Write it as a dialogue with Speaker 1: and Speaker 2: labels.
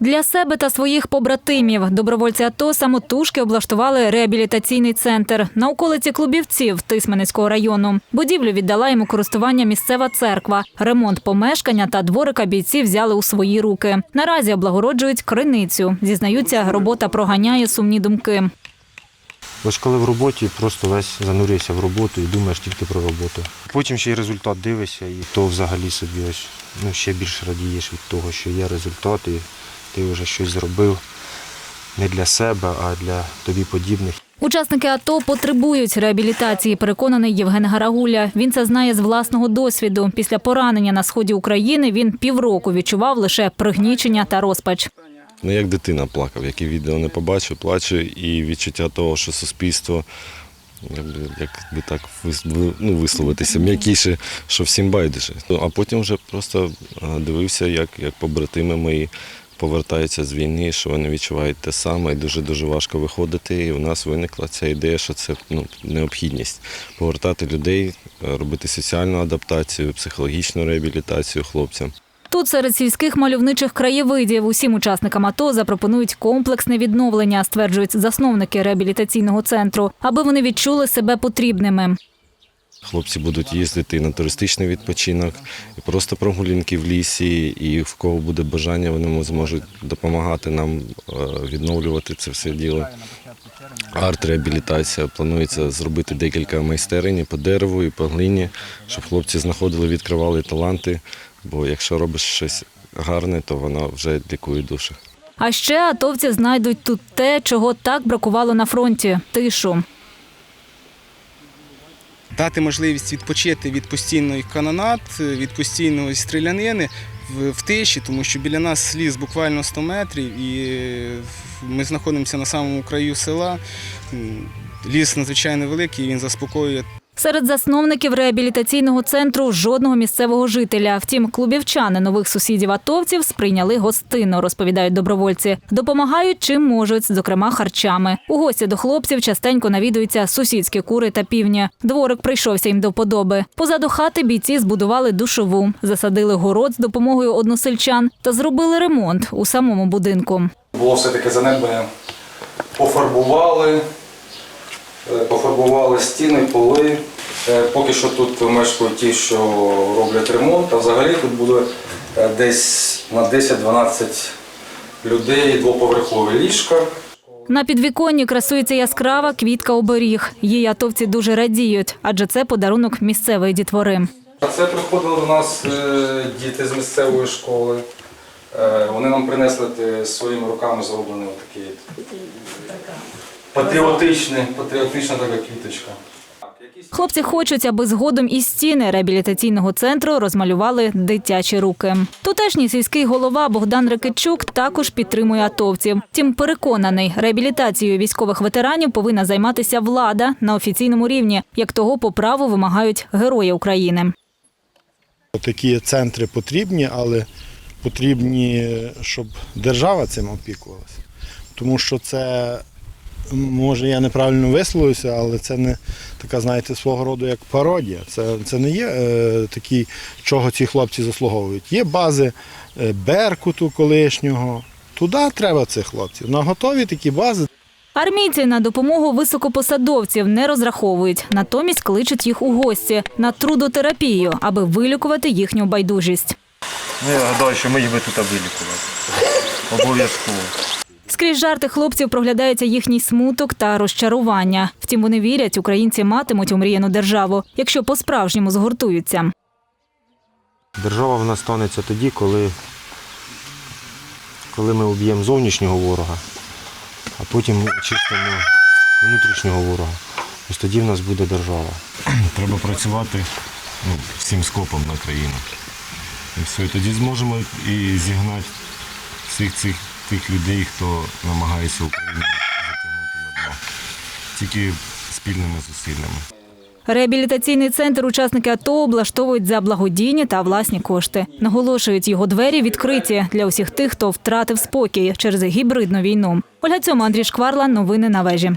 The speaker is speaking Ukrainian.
Speaker 1: Для себе та своїх побратимів добровольці АТО самотужки облаштували реабілітаційний центр на околиці Клубівців Тисменецького району. Будівлю віддала йому користування місцева церква. Ремонт помешкання та дворика бійці взяли у свої руки. Наразі облагороджують криницю. Зізнаються, робота проганяє сумні думки.
Speaker 2: Ось коли в роботі, просто весь занурюєшся в роботу і думаєш тільки про роботу. Потім ще й результат дивишся, і то взагалі собі ось ну, ще більше радієш від того, що є результат, і ти вже щось зробив не для себе, а для тобі подібних.
Speaker 1: Учасники АТО потребують реабілітації, переконаний Євген Гарагуля. Він це знає з власного досвіду. Після поранення на сході України він півроку відчував лише пригнічення та розпач.
Speaker 3: Ну, як дитина плакав, як і відео не побачив, плачу, і відчуття того, що суспільство, як би, як би так ну, висловитися, м'якіше, що всім байдуже. Ну, А потім вже просто дивився, як, як побратими мої повертаються з війни, що вони відчувають те саме, і дуже-дуже важко виходити. І у нас виникла ця ідея, що це ну, необхідність повертати людей, е, робити соціальну адаптацію, психологічну реабілітацію хлопцям.
Speaker 1: Тут серед сільських мальовничих краєвидів усім учасникам АТО запропонують комплексне відновлення, стверджують засновники реабілітаційного центру, аби вони відчули себе потрібними.
Speaker 3: Хлопці будуть їздити на туристичний відпочинок, і просто прогулянки в лісі, і в кого буде бажання, вони зможуть допомагати нам е, відновлювати це все діло. Арт-реабілітація. Планується зробити декілька майстерень по дереву, і по глині, щоб хлопці знаходили, відкривали таланти. Бо якщо робиш щось гарне, то воно вже лікує душу.
Speaker 1: А ще атовці знайдуть тут те, чого так бракувало на фронті тишу.
Speaker 4: Дати можливість відпочити від постійної канонат, від постійної стрілянини в, тиші, тому що біля нас ліс буквально 100 метрів, і ми знаходимося на самому краю села. Ліс надзвичайно великий, він заспокоює
Speaker 1: Серед засновників реабілітаційного центру жодного місцевого жителя. Втім, клубівчани нових сусідів атовців сприйняли гостинно, розповідають добровольці. Допомагають чим можуть, зокрема харчами. У гості до хлопців частенько навідуються сусідські кури та півні. Дворик прийшовся їм до вподоби. Позаду хати бійці збудували душову, засадили город з допомогою односельчан та зробили ремонт у самому будинку.
Speaker 5: було все-таки занедбання. Пофарбували, пофарбували стіни, поли. Е, Поки що тут мешкають ті, що роблять ремонт, а взагалі тут буде е, десь на 10-12 людей двоповерхові ліжка.
Speaker 1: На підвіконні красується яскрава квітка оберіг. Її атовці дуже радіють, адже це подарунок місцевої дітвори.
Speaker 5: Це приходили до нас е, діти з місцевої школи. Е, Вони нам принесли своїми руками зроблений такий патріотичний, патріотична така квіточка.
Speaker 1: Хлопці хочуть, аби згодом і стіни реабілітаційного центру розмалювали дитячі руки. Тутешній сільський голова Богдан Рикичук також підтримує атовців. Тим переконаний, реабілітацією військових ветеранів повинна займатися влада на офіційному рівні, як того по праву вимагають герої України.
Speaker 6: Такі центри потрібні, але потрібні, щоб держава цим опікувалася. Тому що це, може, я неправильно висловився, але це не така, знаєте, свого роду як пародія. Це, це не є е, такі, чого ці хлопці заслуговують. Є бази е, Беркуту колишнього. Туди треба цих хлопців. На готові такі бази.
Speaker 1: Армійці на допомогу високопосадовців не розраховують, натомість кличуть їх у гості на трудотерапію, аби вилікувати їхню байдужість.
Speaker 2: Ну, я гадаю, що ми їх би тут вилікували. Обов'язково.
Speaker 1: Скрізь жарти хлопців проглядається їхній смуток та розчарування. Втім, вони вірять, українці матимуть омріяну державу, якщо по-справжньому згуртуються.
Speaker 2: Держава в нас станеться тоді, коли, коли ми уб'ємо зовнішнього ворога, а потім чистимо внутрішнього ворога. Ось тоді в нас буде держава.
Speaker 3: Треба працювати ну, всім скопом на країну. І все, і тоді зможемо і зігнати всіх цих тих людей, хто намагається Україну затягнути на дно. Тільки спільними зусиллями.
Speaker 1: Реабілітаційний центр учасники АТО облаштовують за благодійні та власні кошти. Наголошують, його двері відкриті для усіх тих, хто втратив спокій через гібридну війну. Ольга Цьома, Андрій Шкварла. Новини на вежі.